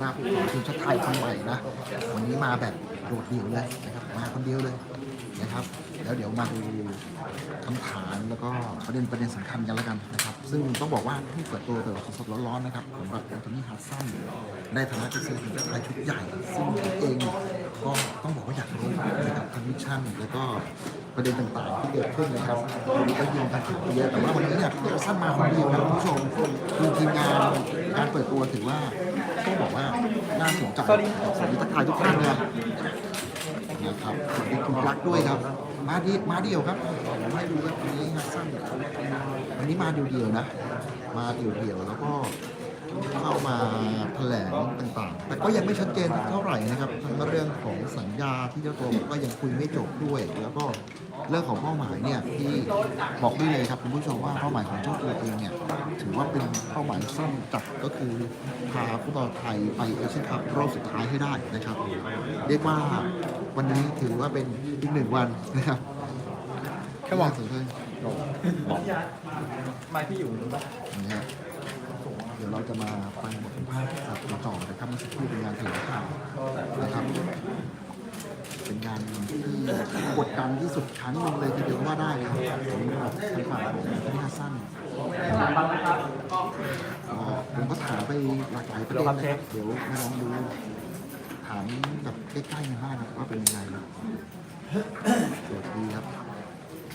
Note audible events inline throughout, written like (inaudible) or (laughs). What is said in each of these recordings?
หน้าผู้สอนทีมชาติไทยคนใหม่นะ วันนี้มาแบบโดดเดี่ยวเลยนะครับ มาคนเดียวเลยนะครับ แล้วเดี๋ยวมาดูคำถามแล้วก็ประเด็นประเด็นสำคัญกันแล้วกันนะครับ ซึ่งต้องบอกว่าเพิ่งเปิดตัวแบบสดๆร้อนๆนะครับสำหรับแอนโทนีฮัสซันในฐานะที่เซอร์ทีมชาติไทยชุดใหญ่ ซึ่งผมเองก็ต้องบอกว่าอยากรู้นะครับทั้งมิชชั่นแล้วก็ประเด็นต่างๆที่เกิดขึ้นนะครับวันนี้ก็ยิงกันถึงเยอะแต่ว่าวันนี้เนี่ยฮัสซันมาคนเดียวครับคุณผู้ชมคือทีมงานการเปิดตัวถือว่า ต้องบอกว่าน่าสนใจสวัสดีทักทายทุกท่านนะนะครับสวัสดีคุณปลั๊กด้วยครับ มาดีมาเดียวครับผมให้ดูครับวันนี้ฮะสซันวันนี้มาเดียวๆนะ มาเดียวๆแล้วก็ เข้ามาแถลงต่างๆ แต่ก็ยังไม่ชัดเจนเท่าไหร่นะครับทั้งเรื่องของสัญญาที่เจ้าตัวบอกว่ายังคุยไม่จบด้วย แล้วก็เรื่องของเป้าหมายเนี่ยที่บอกได้เลยครับคุณผู้ชมว่าเป้าหมายของเจ้าตัวเองเนี่ยถือว่าเป็นเป้าหมายสั้นจัดก็คือพาฟุตบอลไทยไปเอเชียนคัพรอบสุดท้ายให้ได้นะครับ เรียกว่าวันนี้ถือว่าเป็นอีกหนึ่งวันนะครับครับผมสุดเลยมาที่อยู่ปะนะฮะ เดี๋ยวเราจะมาฟังบทสัมภาษณ์จากคุณต่อนะครับเมื่อสักครู่เป็นงานแถลงข่าวนะครับ เป็นงานที่กดดันที่สุดครั้งหนึงเลยทีเดียวว่าได้ครับสำหรับทางฝั่งของธนิฮัสซันก็ผมก็ถามไปหลากหลายประเด็นนะครับเดี๋ยวมาลองดูถามแบบใกล้ๆนบ้านะครับว่าเป็นยังไงสวัสดีครับ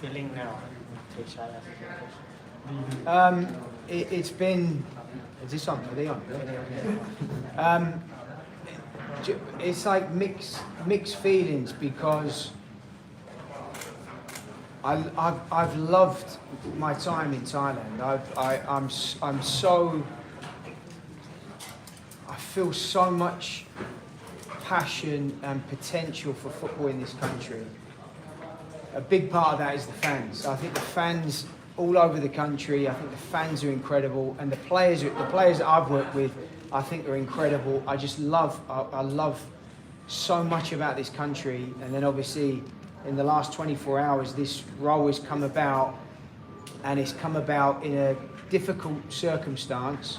feeling now Um, it, it's been. Is this on? Are they on? Um, it's like mixed mixed feelings because I, I've, I've loved my time in Thailand. I've, I, I'm s- I'm so I feel so much passion and potential for football in this country. A big part of that is the fans. I think the fans all over the country. I think the fans are incredible, and the players, the players that I've worked with, I think are incredible. I just love, I, I love so much about this country. And then obviously, in the last 24 hours, this role has come about, and it's come about in a difficult circumstance.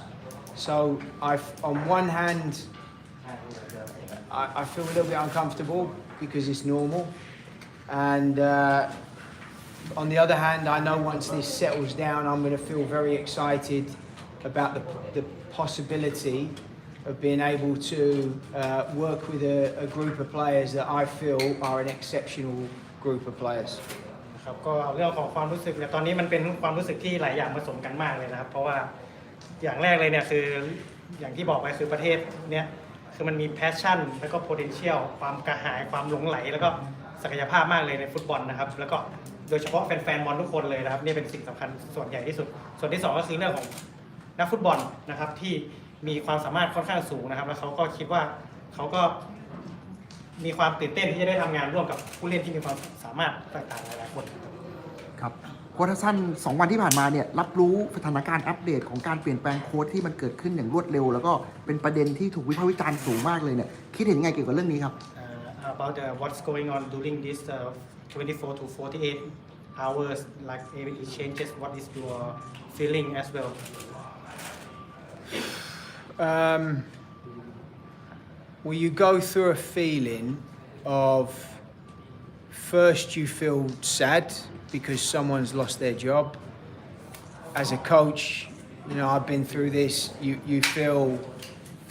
So I've, on one hand, I, I feel a little bit uncomfortable because it's normal. And uh, on the other hand, I know once this settles down, I'm going to feel very excited about the, the possibility of being able to uh, work with a, a group of players that I feel are an exceptional group of players. ครับก็เรื่องของความรู้สึกเนี่ยตอนนี้มันเป็นความรู้สึกที่หลายอย่างผสมกันมากเลยนะครับ เพราะว่าอย่างแรกเลยเนี่ยคืออย่างที่บอกไปคือประเทศเนี่ยคือมันมีแพชชั่นแล้วก็ potential ความกระหายความหลงไหล แล้วก็ ศักยภาพมากเลยในฟุตบอลนะครับ แล้วก็โดยเฉพาะแฟนๆบอลทุกคนเลยนะครับนี่เป็นสิ่งสำคัญส่วนใหญ่ที่สุด ส่วนที่สองก็คือเรื่องของนักฟุตบอลนะครับที่มีความสามารถค่อนข้างสูงนะครับ แล้วเขาก็คิดว่าเขาก็มีความตื่นเต้นที่จะได้ทำงานร่วมกับผู้เล่นที่มีความสามารถต่างๆหลายๆคนครับโค้ชฮัสซันสองวันที่ผ่านมาเนี่ยรับรู้สถานการณ์อัปเดตของการเปลี่ยนแปลงโค้ชที่มันเกิดขึ้นอย่างรวดเร็ว แล้วก็เป็นประเด็นที่ถูกวิพากษ์วิจารณ์สูงมากเลยเนี่ยคิดเห็นยังไงเกี่ยวกับเรื่องนี้ครับ about uh, what's going on during this uh, 24 to 48 hours like it changes what is your feeling as well Um, well, you go through a feeling of first you feel sad because someone's lost their job. As a coach, you know, I've been through this. You, you feel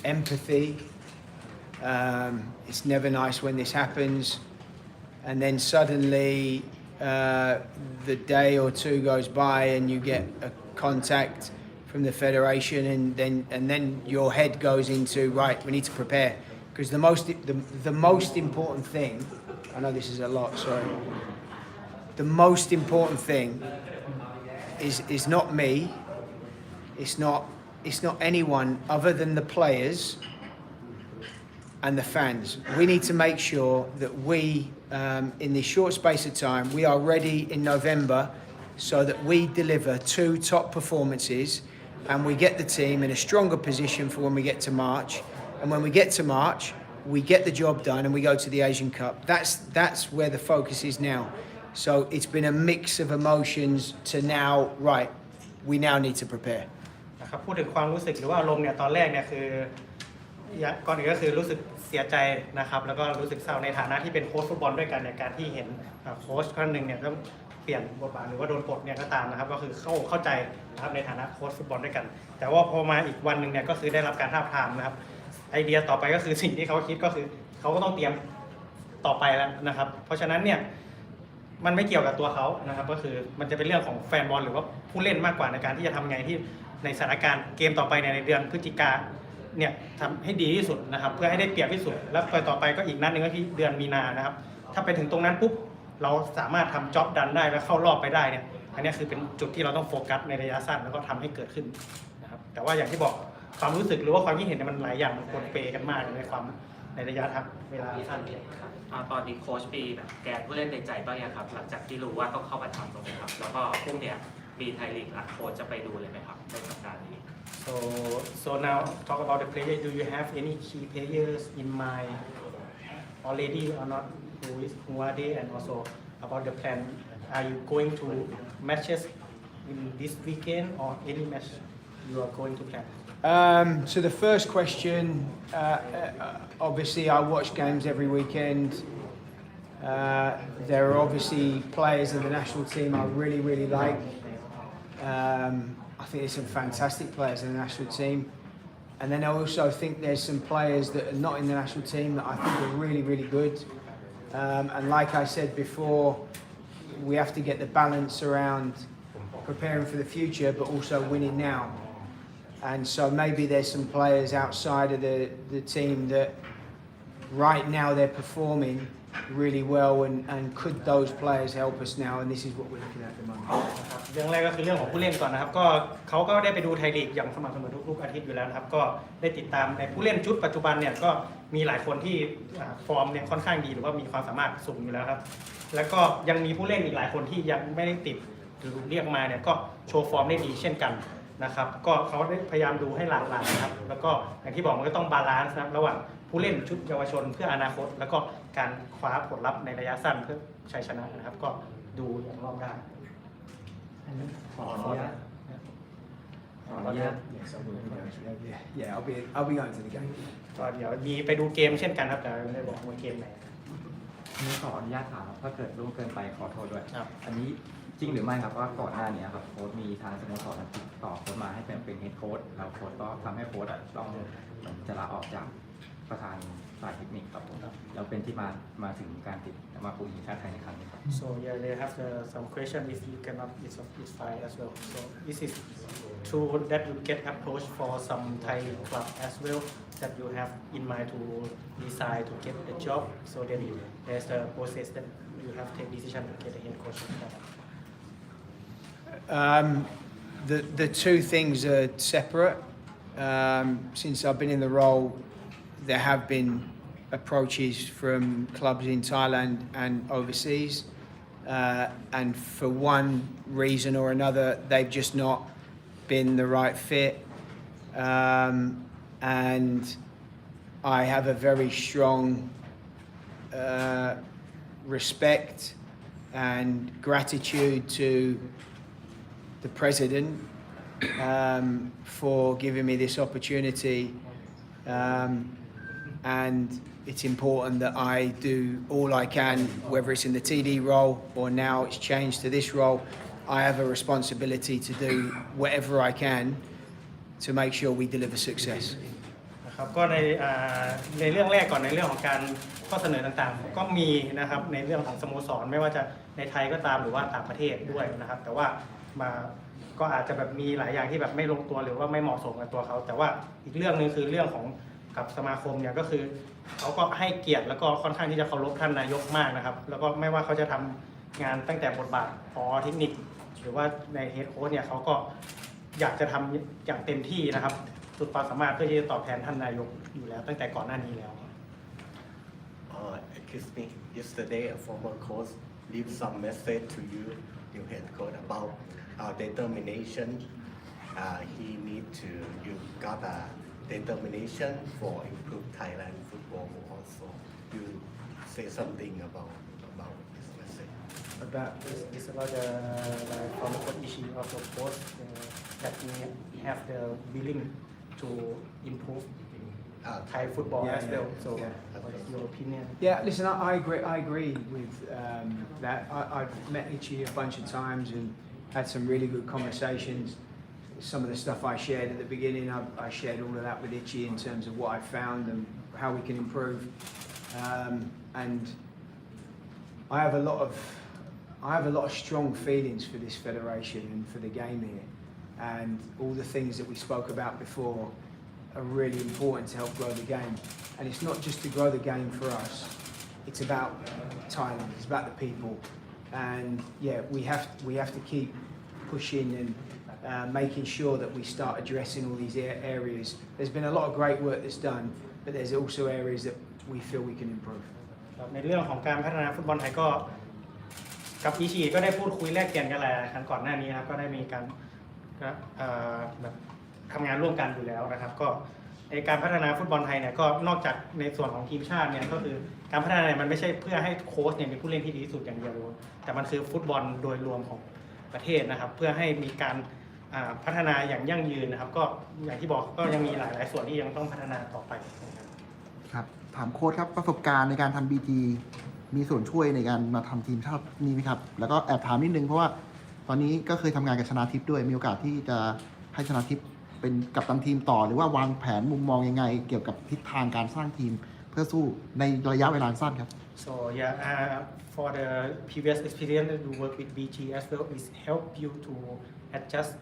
empathy. Um, it's never nice when this happens. And then suddenly, uh, the day or two goes by and you get a contact from the federation, and then and then your head goes into right. We need to prepare because the most the, the most important thing. I know this is a lot. Sorry. The most important thing is is not me. It's not it's not anyone other than the players and the fans. We need to make sure that we, um, in this short space of time, we are ready in November so that we deliver two top performances and we get the team in a stronger position for when we get to March. And when we get to March, we get the job done and we go to the Asian Cup. That's that's where the focus is now. So it's been a mix of emotions to now, right, we now need to prepare. นะครับพูดถึงความรู้สึกหรือว่าอารมณ์เนี่ยตอนแรกเนี่ยคือ อย่างก่อนอื่นก็คือรู้สึกเสียใจนะครับ แล้วก็รู้สึกเศร้าในฐานะที่เป็นโค้ชฟุตบอลด้วยกันในยการที่เห็นโค้ชท่านหนึ่งเนี่ยต้องเปลี่ยนบทบาทหรือว่าโดนปลดเนี่ยก็ตามนะครับ ก็คือเข้าเข้าใจนะครับในฐานะโค้ชฟุตบอลด้วยกัน แต่ว่าพอมาอีกวันหนึ่งเนี่ยก็คือได้รับการท้าทามนะครับ ไอเดียต่อไปก็คือสิ่งที่เขาคิดก็คือเขาก็ต้องเตรียมต่อไปแล้วนะครับ เพราะฉะนั้นเนี่ยมันไม่เกี่ยวกับตัวเขานะครับ ก็คือมันจะเป็นเรื่องของแฟนบอลหรือว่าผู้เล่นมากกว่าในการที่จะทำไงที่ในสถานการณ์เกมต่อไปในยในเดือนพฤศจิกา เนี่ยทำให้ดีที่สุดนะครับ เพื่อให้ได้เปรียบที่สุด แล้วไปต่อไปก็อีกนัดหนึ่งก็ที่เดือนมีนานะครับ ถ้าไปถึงตรงนั้นปุ๊บเราสามารถทำจ็อบดันได้แล้วเข้ารอบไปได้เนี่ยอันนี้คือเป็นจุดที่เราต้องโฟกัสในระยะสั้นแล้วก็ทำให้เกิดขึ้นนะครับแต่ว่าอย่างที่บอกความรู้สึกหรือว่าความคิดเห็นเนี่ยมันหลายอย่างมันปนเปกันมากในความในระยะทางเวลาที่สั้นอ่าตอนนี้โค้ชมีแบบแกนผู้เล่นในใจบ้างยังครับ หลังจากที่รู้ว่าต้องเข้ามาทำตรงนี้ครับ แล้วก็พรุ่งเนี้ย มีไทยลีกอ่ะโค้ชจะไปดูเลยไหมครับในสัปดาห์นี้ So, so now talk about the player. Do you have any key players in mind already or not? Who is who are they? And also about the plan. Are you going to matches in this weekend or any match you are going to plan? Um, so the first question, uh, uh, obviously I watch games every weekend. Uh, there are obviously players in the national team I really, really like. Um, I think there's some fantastic players in the national team. And then I also think there's some players that are not in the national team that I think are really, really good. Um, and like I said before, we have to get the balance around preparing for the future, but also winning now. And so maybe there's some players outside of the, the team that right now they're performing really well and, and could those players help us now? And this is what we're looking at at the moment. เรื่องแรกก็คือเรื่องของผู้เล่นก่อนนะครับ ก็เขาก็ได้ไปดูไทยลีกอย่างสม่ำเสมอทุกๆอาทิตย์อยู่แล้วนะครับ ก็ได้ติดตามในผู้เล่นชุดปัจจุบันเนี่ยก็มีหลายคนที่ฟอร์มเนี่ยค่อนข้างดีหรือว่ามีความสามารถสูงอยู่แล้วครับ แล้วก็ยังมีผู้เล่นอีกหลายคนที่ยังไม่ได้ติดหรือเรียกมาเนี่ยก็โชว์ฟอร์มได้ดีเช่นกันนะครับ ก็เขาได้พยายามดูให้หลากหลายนะครับ แล้วก็อย่างที่บอกมันก็ต้องบาลานซ์นะครับระหว่างผู้เล่นชุดเยาวชนเพื่ออนาคต แล้วก็การคว้าผลลัพธ์ในระยะสั้นเพื่อชัยชนะนะครับ ก็ดูอย่างรอบด้าน ขออนุญาต ขออนุญาต Yeah, yeah, I'll be I'll be going to the game. ก็เดี๋ยวมีไปดูเกมเช่นกันครับแต่ไม่ได้บอกว่าเกมไหนอันนี้ขออนุญาตถามครับถ้าเกิดล่วงเกินไปขอโทษด้วย ครับ อันนี้จริงหรือไม่ครับว่าก่อนหน้านี้ครับโค้ชมีทางสโมสรติดต่อโค้ชมาให้เป็นเป็นเฮดโค้ชแล้วโค้ชก็ทำให้โค้ชอะต้องจะลาออกจาก ประธานฝ่ายเทคนิคครับผมแล้วเป็นที่มามาถึงการติดมาคุมทีมชาติไทยในครั้งนี้ครับ So yeah, they have uh, some question if you cannot, it's, it's fine as well. So this is true that you get approached for some Thai club as well that you have in mind to decide to get a job. So then there's a process that you have to take decision to get a head coach. Um, the the two things are separate. Um, since I've been in the role, there have been approaches from clubs in Thailand and overseas, uh, and for one reason or another, they've just not been the right fit. Um, and I have a very strong uh, respect and gratitude to the president um, for giving me this opportunity. Um, and it's important that I do all I can, whether it's in the TD role or now it's changed to this role. I have a responsibility to do whatever I can to make sure we deliver success. นะครับก็ในในเรื่องแรกก่อนในเรื่องของการข้อเสนอต่างๆ ก็มีนะครับในเรื่องของสโมสรไม่ว่าจะในไทยก็ตามหรือว่าต่างประเทศด้วยนะครับ แต่ว่ามาก็อาจจะแบบมีหลายอย่างที่แบบไม่ลงตัวหรือว่าไม่เหมาะสมกับตัวเขา แต่ว่าอีกเรื่องหนึ่งคือเรื่องของ กับสมาคมเนี่ยก็คือเขาก็ให้เกียรติแล้วก็ค่อนข้างที่จะเคารพท่านนายกมากนะครับ แล้วก็ไม่ว่าเขาจะทำงานตั้งแต่บทบาทพอเทคนิค หรือว่าในเฮดโค้ชเนี่ยเขาก็อยากจะทำอย่างเต็มที่นะครับ สุดความสามารถเพื่อที่จะตอบแทนท่านนายกอยู่แล้ว ตั้งแต่ก่อนหน้านี้แล้ว Uh, excuse me, yesterday a former coach leave some message to you, new head coach, about our determination. Uh, he need to, you got a determination for improve Thailand football also. You say something about, about this message. But this, this about the, the former coach Ishii also post uh, that we have the willing to improve Uh, Thai football Yeah, as yeah, well. So, yeah. what is your opinion? Yeah, listen, I, I agree. I agree with um, that. I, I've met Ichi a bunch of times and had some really good conversations. Some of the stuff I shared at the beginning, I, I shared all of that with Itchy in terms of what I found and how we can improve. Um, and I have a lot of, I have a lot of strong feelings for this federation and for the game here, and all the things that we spoke about before are really important to help grow the game. And it's not just to grow the game for us; it's about Thailand. It's about the people. And yeah, we have we have to keep pushing and uh, making sure that we start addressing all these areas. There's been a lot of great work that's done, but there's also areas that we feel we can improve. ในเรื่องของการพัฒนาฟุตบอลไทยก็กับอิชิก็ได้พูดคุยแลกเปลี่ยนกันหลายครั้งก่อนหน้านี้นะครับก็ได้มีการแบบทำงานร่วมกันอยู่แล้วนะครับ ก็ในการพัฒนาฟุตบอลไทยเนี่ยก็นอกจากในส่วนของทีมชาติเนี่ยก็คือการพัฒนาเนี่ยมันไม่ใช่เพื่อให้โค้ชเนี่ยมีผู้เล่นที่ดีที่สุดอย่างเดียวแต่มันคือฟุตบอลโดยรวมของประเทศนะครับ เพื่อให้มีการ พัฒนาอย่างยั่งยืนนะครับ ก็อย่างที่บอกก็ยังมีหลาย ๆ ส่วนที่ยังต้องพัฒนาต่อไปนะครับครับถามโค้ชครับประสบการณ์ในการทำบีจีมีส่วนช่วยในการมาทำทีมชาตินี้ไหมครับ แล้วก็แอบถามนิดนึงเพราะว่าตอนนี้ก็เคยทำงานกับชนาทิพย์ด้วย มีโอกาสที่จะให้ชนาทิพย์เป็นกัปตันทีมต่อ หรือว่าวางแผนมุมมองยังไง เกี่ยวกับทิศทางการสร้างทีมเพื่อสู้ในระยะเวลาสั้นครับ So yeah, uh, for the previous experience that you work with BG as well, is help you to adjust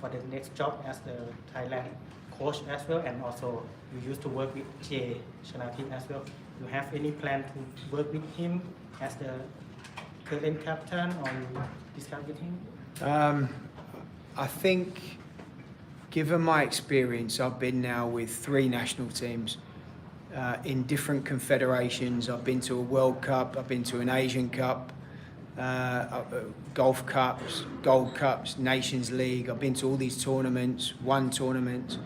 for the next job as the Thailand coach as well, and also you used to work with Jay Shanatin as well. Do you have any plan to work with him as the current captain, or you discuss with him? Um, I think, given my experience, I've been now with three national teams uh, in different confederations. I've been to a World Cup, I've been to an Asian Cup, uh, uh, Golf Cups, Gold Cups, Nations League. I've been to all these tournaments, won tournaments,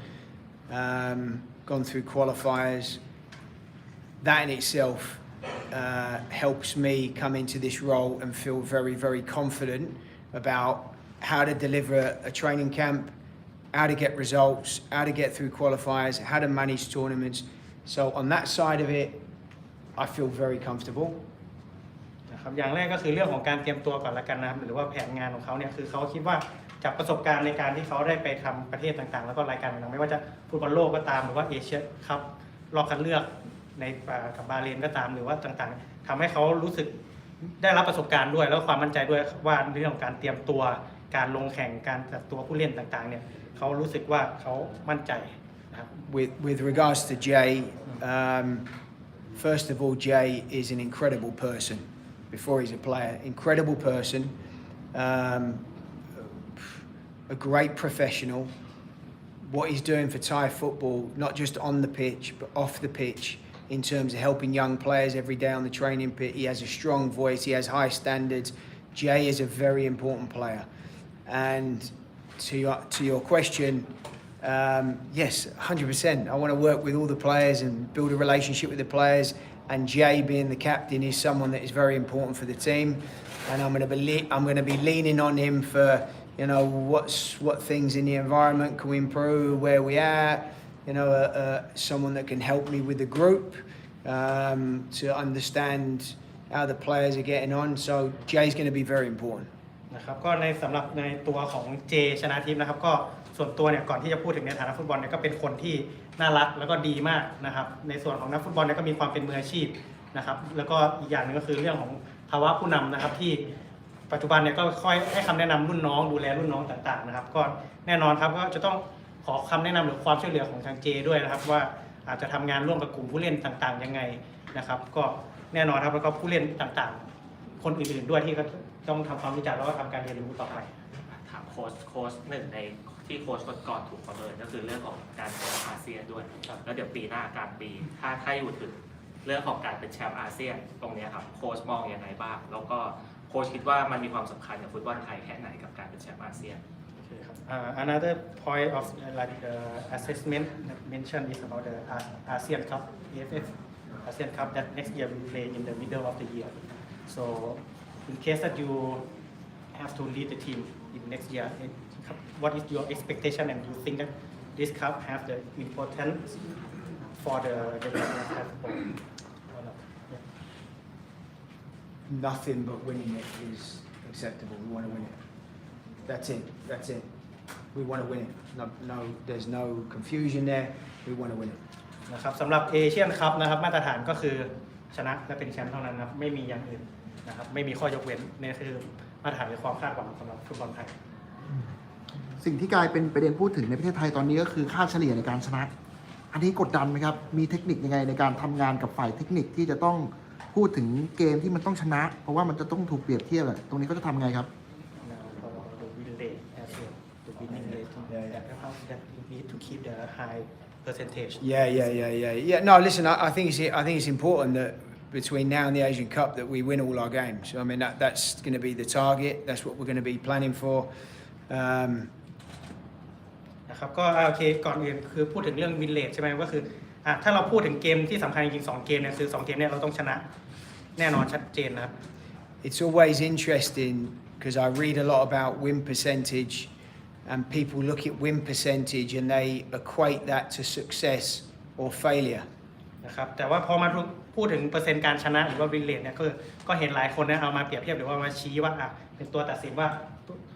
um, gone through qualifiers. That in itself uh, helps me come into this role and feel very, very confident about how to deliver a training camp, how to get results, how to get through qualifiers, how to manage tournaments. So on that side of it, I feel very comfortable. นะครับอย่างแรกก็คือเรื่องของการเตรียมตัวก่อนละกันนะครับหรือว่าแผนงานของเขาเนี่ยคือเขาคิดว่าจากประสบการณ์ในการที่เขาได้ไปทำประเทศต่างๆ แล้วก็รายการต่างๆไม่ว่าจะฟุตบอลโลกก็ตามหรือว่าเอเชียคัพรอบคัดเลือกในกับบาเลนก็ตามหรือว่าต่างๆทำให้เขารู้สึกได้รับประสบการณ์ด้วย แล้วความมั่นใจด้วยว่าเรื่องของการเตรียมตัวการลงแข่งการจัดตัวผู้เล่นต่างๆเนี่ยเขารู้สึกว่าเขามั่นใจนะครับ With, with regards to Jay, um, first of all, Jay is an incredible person. Before he's a player, incredible person, um, a great professional. What he's doing for Thai football, not just on the pitch but off the pitch, in terms of helping young players every day on the training pit. He has a strong voice. He has high standards. Jay is a very important player. And to your to your question, um, yes, 100%. I want to work with all the players and build a relationship with the players And Jay, being the captain, is someone that is very important for the team. And I'm going to be le- I'm going to be leaning on him for you know what's what things in the environment can we improve, where we at. You know, uh, uh, someone that can help me with the group um, to understand how the players are getting on. So Jay's going to be very important. นะครับก็ในสำหรับในตัวของเจชนะทิพย์นะครับ ก็ ส่วนตัวเนี่ยก่อนที่จะพูดถึงในฐานะฟุตบอลเนี่ยก็เป็นคนที่น่ารักแล้วก็ดีมากนะครับ ในส่วนของนักฟุตบอลเนี่ยก็มีความเป็นมืออาชีพนะครับ แล้วก็อีกอย่างหนึ่งก็คือเรื่องของภาวะผู้นำนะครับที่ปัจจุบันเนี่ยก็ค่อยให้คำแนะนำรุ่นน้องดูแลรุ่นน้องต่างๆนะครับ ก็แน่นอนครับก็จะต้องขอคำแนะนำหรือความช่วยเหลือของทางเจด้วยนะครับ ว่าอาจจะทำงานร่วมกับกลุ่มผู้เล่นต่างๆยังไงนะครับ ก็แน่นอนครับแล้วก็ผู้เล่นต่างๆ คนอื่นๆด้วยที่ก็ต้องทำความรู้จักแล้วก็ทำการเรียนรู้ต่อไปถามโค้ชโค้ชหนึ่งใน ที่โค้ชคนก่อนถูกประเมินก็คือเรื่องของการเป็นอาเซียนด้วย แล้วเดี๋ยวปีหน้ากลารปีถ้าถ้าอยู่ถึงเรื่องของการเป็นแชมป์อาเซียนตรงเนี้ยครับโค้ชมองยังไงบ้าง แล้วก็โค้ชคิดว่ามันมีความสำคัญกับฟุตบอลไทยแค่ไหนกับการเป็นแชมป์อาเซียน Okay, ครับ Uh, another point of uh, like uh, assessment that mentioned is about the A- ASEAN Cup, AFF ASEAN Cup that next year will play in the middle of the year. So in case that you have to lead the team in next year, eh, what is your expectation and you think that this cup have the importance for the development of football? or not? Yeah. Nothing but winning it is acceptable. We want to win it. That's it. That's it. We want to win it. No, no, there's no confusion there. We want to win it. นะครับสำหรับเอเชียนคัพนะครับมาตรฐานก็คือชนะและเป็นแชมป์เท่านั้นนะครับไม่มีอย่างอื่นนะครับไม่มีข้อยกเว้นนี่คือมาตรฐานหรือความคาดหวังสำหรับฟุตบอลไทย สิ่งที่กลายเป็นประเด็นพูดถึงในประเทศไทยตอนนี้ก็คือค่าเฉลี่ยในการชนะ อันนี้กดดันไหมครับ มีเทคนิคยังไงในการทำงานกับฝ่ายเทคนิคที่จะต้องพูดถึงเกมที่มันต้องชนะ เพราะว่ามันจะต้องถูกเปรียบเทียบอะตรงนี้เขาจะทำไงครับ Yeah, yeah. that how that you need to keep the high percentage. Yeah, yeah, yeah, yeah, yeah. No, listen, I, I think it's I think it's important that between now and the Asian Cup that we win all our games. I mean, that, that's going to be the target. That's what we're going to be planning for. Um, นะครับก็อ่าโอเคก่อนอื่นคือพูดถึงเรื่องวินเลทใช่ไหมก็คืออะถ้าเราพูดถึงเกมที่สำคัญจริงๆสองเกมเนี่ยคือสองเกมเนี่ยเราต้องชนะแน่นอนชัดเจนนะครับ it's always interesting because I read a lot about win percentage, and people look at win percentage and they equate that to success or failure. นะครับแต่ว่าพอมาพูดถึงเปอร์เซ็นต์การชนะหรือว่าวินเลทเนี่ยก็ก็เห็นหลายคนนะเอามาเปรียบเทียบหรือว่ามาชี้ว่าอะเป็นตัวตัดสินว่าอ่า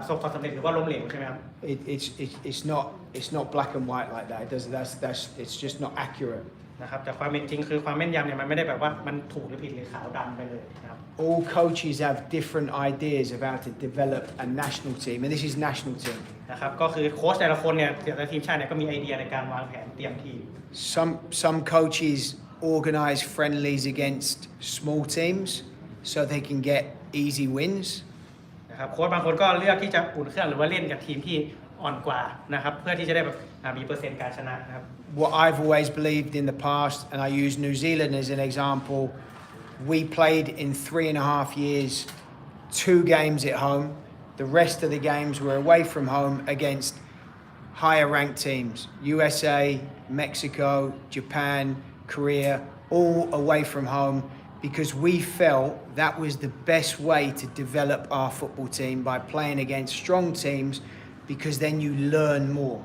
ประสบความสำเร็จหรือว่าล้มเหลวใช่ไหมครับ It, it's, it's, it's not it's not black and white like that. It does that's that's it's just not accurate. นะครับแต่ความเป็นจริงคือความแม่นยำเนี่ยมันไม่ได้แบบว่ามันถูกหรือผิดหรือขาวดำไปเลยนะครับ All coaches have different ideas of how to develop a national team, and this is national team. นะครับก็คือโค้ชแต่ละคนเนี่ยแต่ละทีมชาติเนี่ยก็มีไอเดียในการวางแผนเตรียมทีม Some some coaches organise friendlies against small teams so they can get easy wins. นะครับโค้ชบางคนก็เลือกที่จะอุ่นเครื่องหรือว่าเล่นกับทีมที่อ่อนกว่านะครับเพื่อที่จะได้แบบอ่ามีเปอร์เซ็นต์การชนะครับ What I've always believed in the past, and I use New Zealand as an example, we played in three and a half years, two games at home. The rest of the games were away from home against higher ranked teams USA, Mexico, Japan, Korea, all away from home Because we felt that was the best way to develop our football team by playing against strong teams because then you learn more.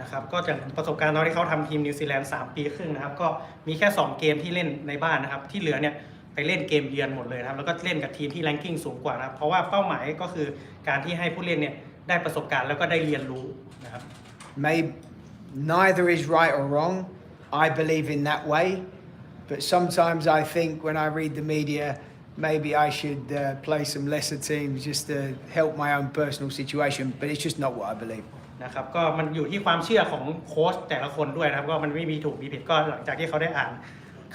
นะครับก็จากประสบการณ์ตอนที่เขาทำทีมนิวซีแลนด์3ปีครึ่งนะครับก็มีแค่ 2 เกมที่เล่นในบ้านนะครับที่เหลือเนี่ยไปเล่นเกมเยือนหมดเลยนะครับแล้วก็เล่นกับทีมที่แรงกิ้งสูงกว่านะครับเพราะว่าเป้าหมายก็คือการที่ให้ผู้เล่นเนี่ยได้ประสบการณ์แล้วก็ได้เรียนรู้นะครับ Maybe neither is right or wrong. I believe in that way. But sometimes I think when I read the media, maybe I should uh, play some lesser teams just to help my own personal situation. But it's just not what I believe. นะครับก็มันอยู่ที่ความเชื่อของโค้ชแต่ละคนด้วยนะครับก็มันไม่มีถูกมีผิดก็หลังจากที่เขาได้อ่าน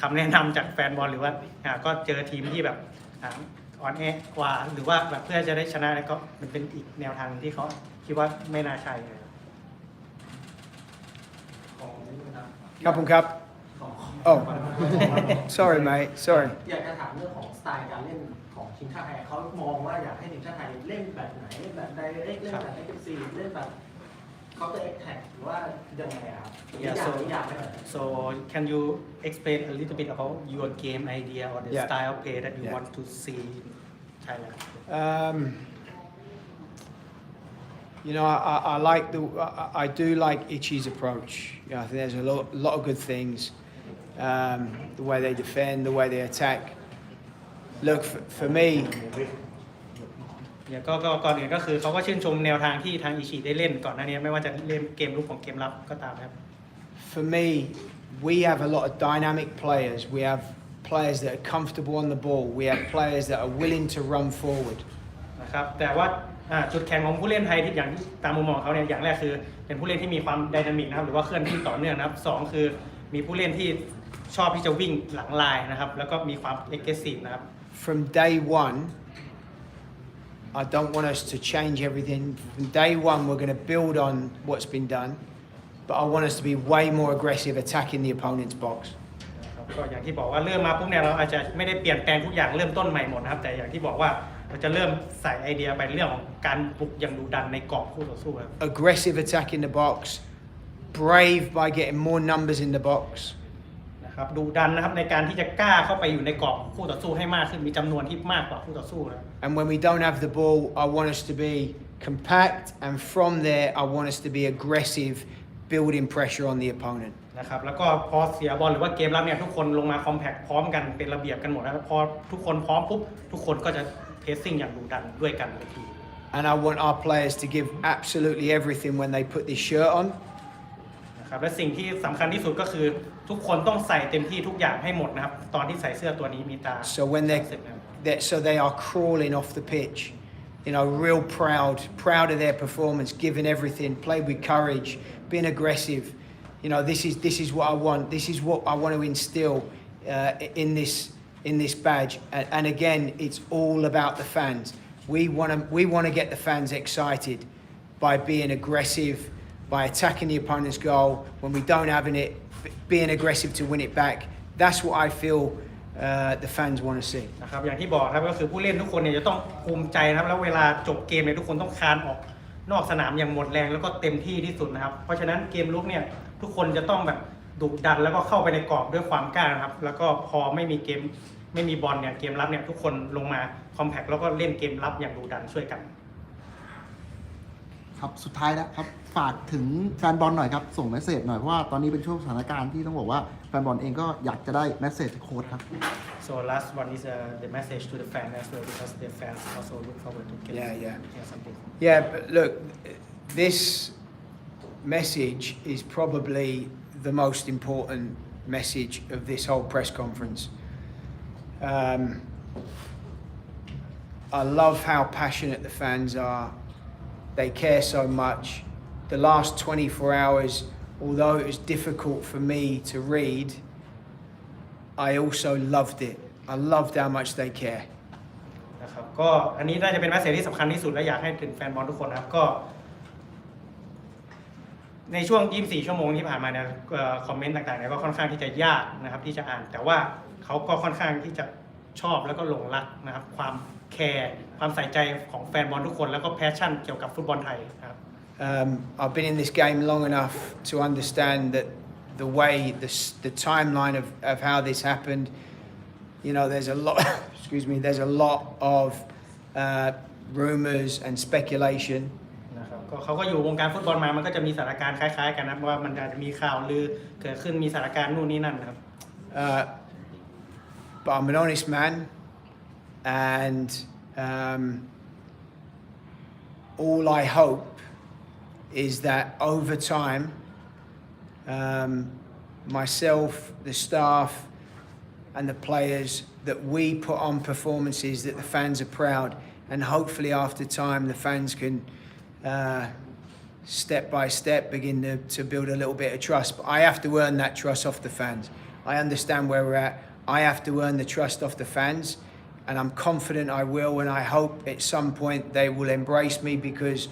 คำแนะนำจากแฟนบอลหรือว่าอ่าก็เจอทีมที่แบบอ่าอ่อนแอกว่าหรือว่าแบบเพื่อจะได้ชนะแล้วก็มันเป็นอีกแนวทางที่เขาคิดว่าไม่น่าใช่เลย Couple cup. Oh, (laughs) sorry, mate. Sorry. อยากจะถามเรื่องของสไตล์การเล่นของทีมชาติไทยเขามองว่าอยากให้ทีมชาติไทยเล่นแบบไหนเล่นแบบไดเรกเล่นแบบเอ็กซ์ซีเล่นแบบเขาจะเอ็กแท็กหรือว่ายังไงอะครับ Yeah, อยาก so อยากให้หน่อย so can you explain a little bit about your game idea or the Yeah. style of play that you Yeah. want to see in Thailand Um, you know, I, I, I like the, I, I do like Ichi's approach. You know, I think there's a lot, lot of good things. Um, the way they defend, the way they attack. Look, for, for me, เนี่ยก็ก็ก่อนอื่นก็คือเขาก็ชื่นชมแนวทางที่ทางอิชิได้เล่นก่อนหน้านี้ไม่ว่าจะเล่นเกมลุกของเกมรับก็ตามครับ for me, we have a lot of dynamic players. We have players that are comfortable on the ball. We have players that are willing to run forward. นะครับแต่ว่าอ่าจุดแข็งของผู้เล่นไทยที่อย่างตามมุมมองของเขาเนี่ยอย่างแรกคือ เป็นผู้เล่นที่มีความไดนามิกนะครับหรือว่าเคลื่อนที่ต่อเนื่องนะครับสองคือมีผู้เล่นที่ ชอบที่จะวิ่งหลังลายนะครับ แล้วก็มีความเอ็กซ์ซีฟนะครับ From day one, I don't want us to change everything. From day one, we're going to build on what's been done, but I want us to be way more aggressive attacking the opponent's box. ครับก็อย่างที่บอกว่าเริ่มมาปุ๊บเนี่ยเราอาจจะไม่ได้เปลี่ยนแปลงทุกอย่างเริ่มต้นใหม่หมดนะครับ แต่อย่างที่บอกว่าเราจะเริ่มใส่ไอเดียไปเรื่องของการบุกอย่างดุดันในกรอบคู่ต่อสู้ครับ Aggressive attack in the box, brave by getting more numbers in the box, นะครับดุดันนะครับในการที่จะกล้าเข้าไปอยู่ในกรอบคู่ต่อสู้ให้มากขึ้นมีจำนวนที่มากกว่าคู่ต่อสู้นะครับ and when we don't have the ball, I want us to be compact, and from there, I want us to be aggressive, building pressure on the opponent. นะครับแล้วก็พอเสียบอลหรือว่าเกมรับเนี่ยทุกคนลงมาคอมแพคพร้อมกันเป็นระเบียบกันหมดแล้วพอทุกคนพร้อมปุ๊บทุกคนก็จะเพสซิ่งอย่างดุดันด้วยกันเลยที And I want our players to give absolutely everything when they put this shirt on. นะครับและสิ่งที่สำคัญที่สุดก็คือทุกคนต้องใส่เต็มที่ทุกอย่างให้หมดนะครับ ตอนที่ใส่เสื้อตัวนี้มีตา So when they're, เสร็จนะครับ that so they are crawling off the pitch, you know, real proud, proud of their performance, giving everything, played with courage, being aggressive. You know, this is this is what I want. This is what I want to instill uh, in this in this badge. And, and again, it's all about the fans. We want to we want to get the fans excited by being aggressive, by attacking the opponent's goal when we don't have it, being aggressive to win it back. That's what I feel uh, the fans want to see. นะครับอย่างที่บอกครับก็คือผู้เล่นทุกคนเนี่ยจะต้องภูมิใจนะครับแล้วเวลาจบเกมเนี่ยทุกคนต้องคานออกนอกสนามอย่างหมดแรงแล้วก็เต็มที่ที่สุดนะครับ เพราะฉะนั้นเกมลุกเนี่ยทุกคนจะต้องแบบดุดันแล้วก็เข้าไปในกรอบด้วยความกล้านะครับ แล้วก็พอไม่มีเกมไม่มีบอลเนี่ยเกมรับเนี่ยทุกคนลงมาคอมแพคแล้วก็เล่นเกมรับอย่างดุดันช่วยกัน ครับสุดท้ายแล้วครับฝากถึงแฟนบอลหน่อยครับ ส่งเมสเซจหน่อยเพราะว่าตอนนี้เป็นช่วงสถานการณ์ที่ต้องบอกว่าแฟนบอลเองก็อยากจะได้เมสเซจจากโค้ชครับ so last one is uh, the message to the fan as well because the fans also look forward to get Yeah, yeah. hear something Yeah, but look, this message is probably the most important message of this whole press conference. Um, I love how passionate the fans are. They care so much. The last 24 hours, although it was difficult for me to read, I also loved it. I loved how much they care. นะครับก็อันนี้น่าจะเป็นแมสเซจที่สำคัญที่สุดและอยากให้ถึงแฟนบอลทุกคนนะครับก็ ในช่วง 24 ชั่วโมงที่ผ่านมาเนี่ยคอมเมนต์ต่างๆเนี่ยก็ค่อนข้างที่จะยากนะครับที่จะอ่าน แต่ว่าเขาก็ค่อนข้างที่จะชอบแล้วก็หลงรักนะครับ ความแคร์ความใส่ใจของแฟนบอลทุกคนแล้วก็แพชชั่นเกี่ยวกับฟุตบอลไทยนะครับ Um, I've been in this game long enough to understand that the way, the, s- the timeline of, of how this happened, you know, there's a lot, excuse me, there's a lot of uh, rumours and speculation. นะครับก็เขาก็อยู่วงการฟุตบอลมามันก็จะมีสถานการณ์คล้ายๆ กันนะครับว่ามันอาจจะมีข่าวลือเกิดขึ้นมีสถานการณ์นู่นนี่นั่นนะครับ Uh, but I'm an honest man, and um, all I hope is that over time, um, myself, the staff, and the players, that we put on performances that the fans are proud, and hopefully after time, the fans can. Uh, step by step begin to, to build a little bit of trust. But I have to earn that trust off the fans. I understand where we're at. I have to earn the trust off the fans, and I'm confident I will. And I hope at some point they will embrace me because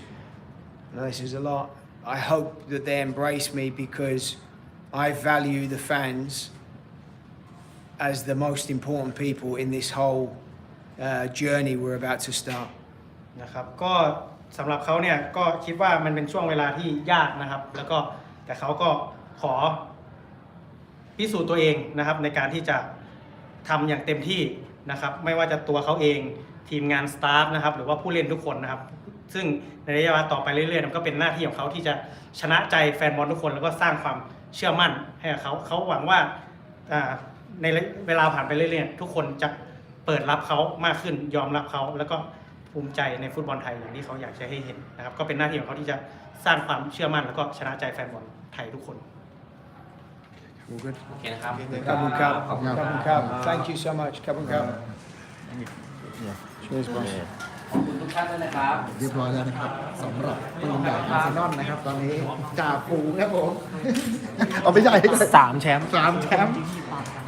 now this is a lot. I hope that they embrace me because I value the fans as the most important people in this whole uh, journey we're about to start. นะครับก็สำหรับเขาเนี่ยก็คิดว่ามันเป็นช่วงเวลาที่ยากนะครับ แล้วก็แต่เขาก็ขอพิสูจน์ตัวเองนะครับในการที่จะทำอย่างเต็มที่ นะครับไม่ว่าจะตัวเขาเองทีมงานสตาฟนะครับหรือว่าผู้เล่นทุกคนนะครับซึ่งในระยะเวลาต่อไปเรื่อยๆมันก็เป็นหน้าที่ของเขาที่จะชนะใจแฟนบอลทุกคนแล้วก็สร้างความเชื่อมั่นให้กับเขาเขาหวังว่าอ่าในเวลาผ่านไปเรื่อยๆทุกคนจะเปิดรับเขามากขึ้นยอมรับเขาแล้วก็ภูมิใจในฟุตบอลไทยอย่างที่เขาอยากจะให้เห็นนะครับก็เป็นหน้าที่ของเขาที่จะสร้างความเชื่อมั่นแล้วก็ชนะใจแฟนบอลไทยทุกคน All good? โอเคนะครับ Kabul Cup. ขอบคุณ Kabul ครับ Cup. Thank you so much. Kabul Cup. Cheers, boss. ขอบคุณทุกท่านด้วยนะครับ เรียบร้อยแล้วนะครับสำหรับปืนใหญ่อาร์เซนอลนะครับ ตอนนี้จ่าฝูงครับผม เอาไม่ใช่สามแชมป์สามแชมป์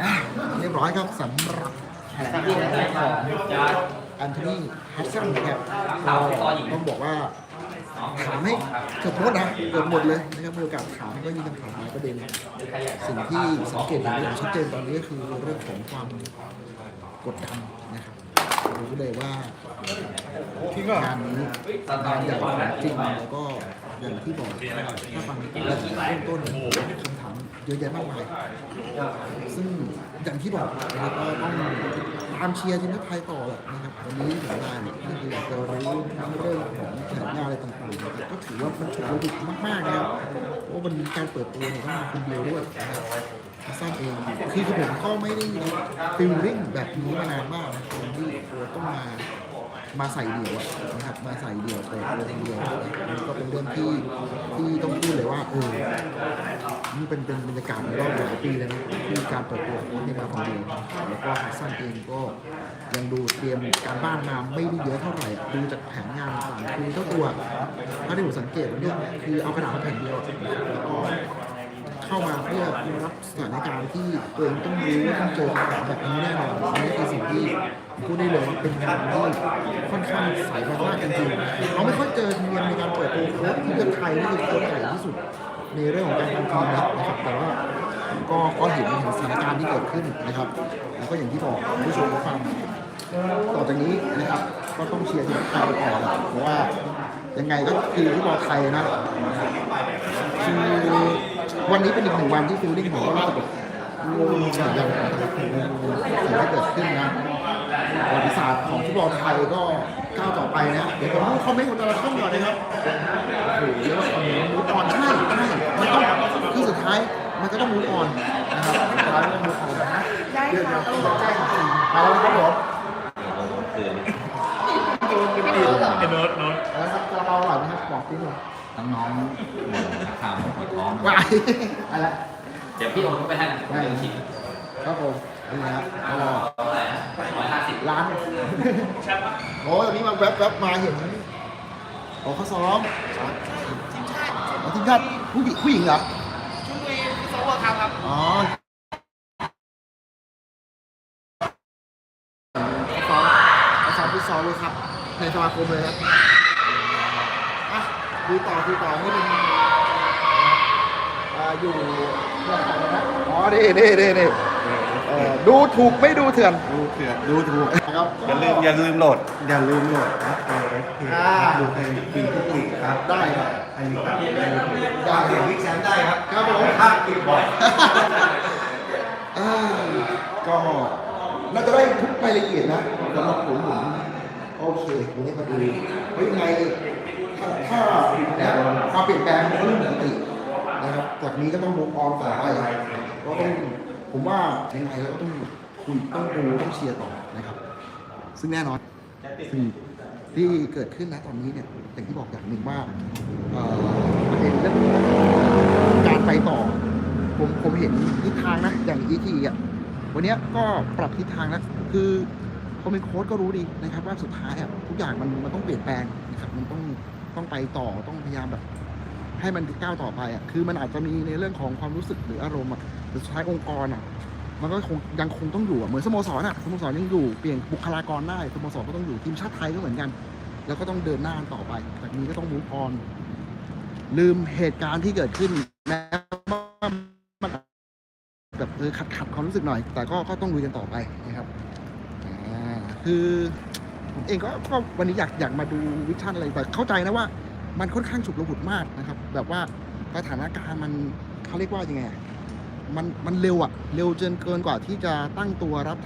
อะเรียบร้อยครับสำหรับที่ไหนของจะไอนโทนีฮัสซันนะครับก็ต้องบอกว่า ถามให้เกือบหมดนะเกือบหมดเลยนะครับมีโอกาสถามก็ยิงคำถามหลายประเด็น สิ่งที่สังเกตเห็นอย่างชัดเจนตอนนี้ก็คือเรื่องของความกดดันนะครับรู้เลยว่างานนี้งานใหญ่จริงแล้วก็อย่างที่บอกถ้าฟังเริ่มต้นคำถามเยอะแยะมากมายซึ่งอย่างที่บอกนะครับก็ต้องตามเชียร์ทีมชาติไทยต่อแหละนะครับวันนี้ถึงได้เนี่ยก็คืออยากจะรู้ทั้งเรื่องของ อะไรต่างๆนะครับก็ถือว่ามันฉุกระหุกมากๆนะครับเพราะว่ามันมีการเปิดตัวเนี่ยต้องมาคนเดียวด้วยนะครับฮัสซันเองคือผมก็ไม่ได้ฟิลลิ่งแบบนี้มานานมากนะตอนที่โค้ชต้องมามาใส่เดี่ยวนะครับมาใส่เดี่ยวเปิดตัวเดียวมันก็เป็นเรื่องที่ที่ต้องพูดเลยว่าเออนี่เป็นเป็นบรรยากาศในรอบหลายปีเลยนะที่การเปิดตัวของในมาคนเดียวแล้วก็ฮัสซันเองก็ ยังดูเตรียมการบ้านมาไม่ได้เยอะเท่าไหร่ดูจากแผนงานต่างคือเจ้าตัวถ้าที่ผมสังเกตเนี่ยคือเอากระดาษมาแผ่นเดียวแล้วก็เข้ามาเพื่อรับสถานการณ์ที่ตัวเองต้องรู้ต้องเจอคำถาแบบนี้แน่นอนนนี้คือสิ่งที่พูดได้เลยว่าเป็นงานที่ค่อนข้างใสมากจริงๆเราไม่ค่อยเจอทีมในการเปิดตัวโค้ชที่เป็นไทยนี่คือโค้ชใหญ่ที่สุดในเรื่องของการทำทีมนะครับแต่ว่าก็ก็เห็นเห็นสถานการณ์ที่เกิดขึ้นนะครับ แล้วก็อย่างที่บอกผู้ชมผู้ฟัง ต่อจากนี้นะครับก็ต้องเชียร์ทีมไทยไปต่อแหละเพราะว่ายังไงก็คือฟุตบอลไทยนะคือวันนี้เป็นอีกหนึ่งวันที่ฟิลลิ่งผมก็รู้สึกแบบงงเหมือนกันนะครับงงสิ่งที่เกิดขึ้นนะประวัติศาสตร์ของฟุตบอลไทยก็ก้าวต่อไปนะ เดี๋ยวผมดูคอมเมนต์ของแต่ละท่านก่อนนะครับโอ้โหเรียกว่ามูฟออนใช่ใช่มันต้องคือสุดท้ายมันก็ต้องมูฟออนนะครับสุดท้ายมันต้องมูฟออนนะได้ค่ะต้องใจของสี่มาแล้วครับผม เป็นโน้ตโน้ตแล้วครับกระเป๋าอร่อยนะครับบอกพี่หน่อยน้องๆหมดราคาหมดท้องว้ายอะไรเดี๋ยวพี่โอนเข้าไปให้นะผมจะชิมครับผมนี่นะครับก็เท่าไหร่นะร้อยห้าสิบร้านโอ้ตอนนี้มาแวบๆมาเห็นโอ้เขาซ้อมอ๋อทีมชาติผู้หญิงผู้หญิงเหรอชุดวีซ้อมครับอ๋อ ซ้อมซ้ อมฟุตซอลเลยครับ ในสมาคมเลยครับอะดูต่อดูต่อนี่เป็นอ่าอยู่เรื่องอะไรนะอ๋อนี่นี่นี่นี่เอ่อดูถูกไม่ดูเถื่อนดูเถื่อนดูถูกนะครับ อย่าลืมอย่าลืมโหลด อย่าลืมโหลดนะเอเอฟพีอ่า ดูในปีทุกปีครับได้ครับไอ้นี่ครับได้เสียงวิกแชมป์ได้ครับครับผม ภาคติดบ่อยเอ้ยก็น่าจะได้ทุกรายละเอียดนะสำหรับผมผม โอเควันนี้มาดูเพราะยังไงถ้าถ้าเนี่ยความเปลี่ยนแปลงมันก็เรื่องปกตินะครับจากนี้ก็ต้องมุกออนต่อไปก็ต้องผมว่ายังไงเราก็ต้องคุยต้องดูต้องเชียร์ต่อนะครับ ซึ่งแน่นอนสิ่งที่เกิดขึ้นนะตอนนี้เนี่ยอย่างที่บอกอย่างหนึ่งว่าเอ่อประเด็นเรื่องการไปต่อ ผมผมเห็นทิศทางนะอย่างอีทีอะวันนี้ก็ปรับทิศทางแล้วคือ คนเป็นโค้ชก็รู้ดีนะครับว่าสุดท้ายอะทุกอย่างมันมันต้องเปลี่ยนแปลงนะครับมันต้องต้องไปต่อต้องพยายามแบบ ให้มันก้าวต่อไปอะคือมันอาจจะมีในเรื่องของความรู้สึกหรืออารมณ์อะแต่สุดท้ายองค์กรอะมันก็คงยังคงต้องอยู่อะเหมือนสโมสรอะสโมสรยังอยู่เปลี่ยนบุคลากรได้สโมสรก็ต้องอยู่ทีมชาติไทยก็เหมือนกัน แล้วก็ต้องเดินหน้าต่อไปจากนี้ก็ต้องมูฟออนลืมเหตุการณ์ที่เกิดขึ้นแม้ว่ามันแบบเออขัดขัดความรู้สึกหน่อย แต่ก็ก็ต้องลุยกันต่อไปนะ คือผมเองก็ก็วันนี้อยากอยากมาดูวิชั่นอะไรแต่เข้าใจนะว่า มันค่อนข้างฉุกระหุกมากนะครับ แบบว่าสถานการณ์มันเขาเรียกว่ายังไงมันมันเร็วอะเร็วจนเกินกว่าที่จะตั้งตัวรับ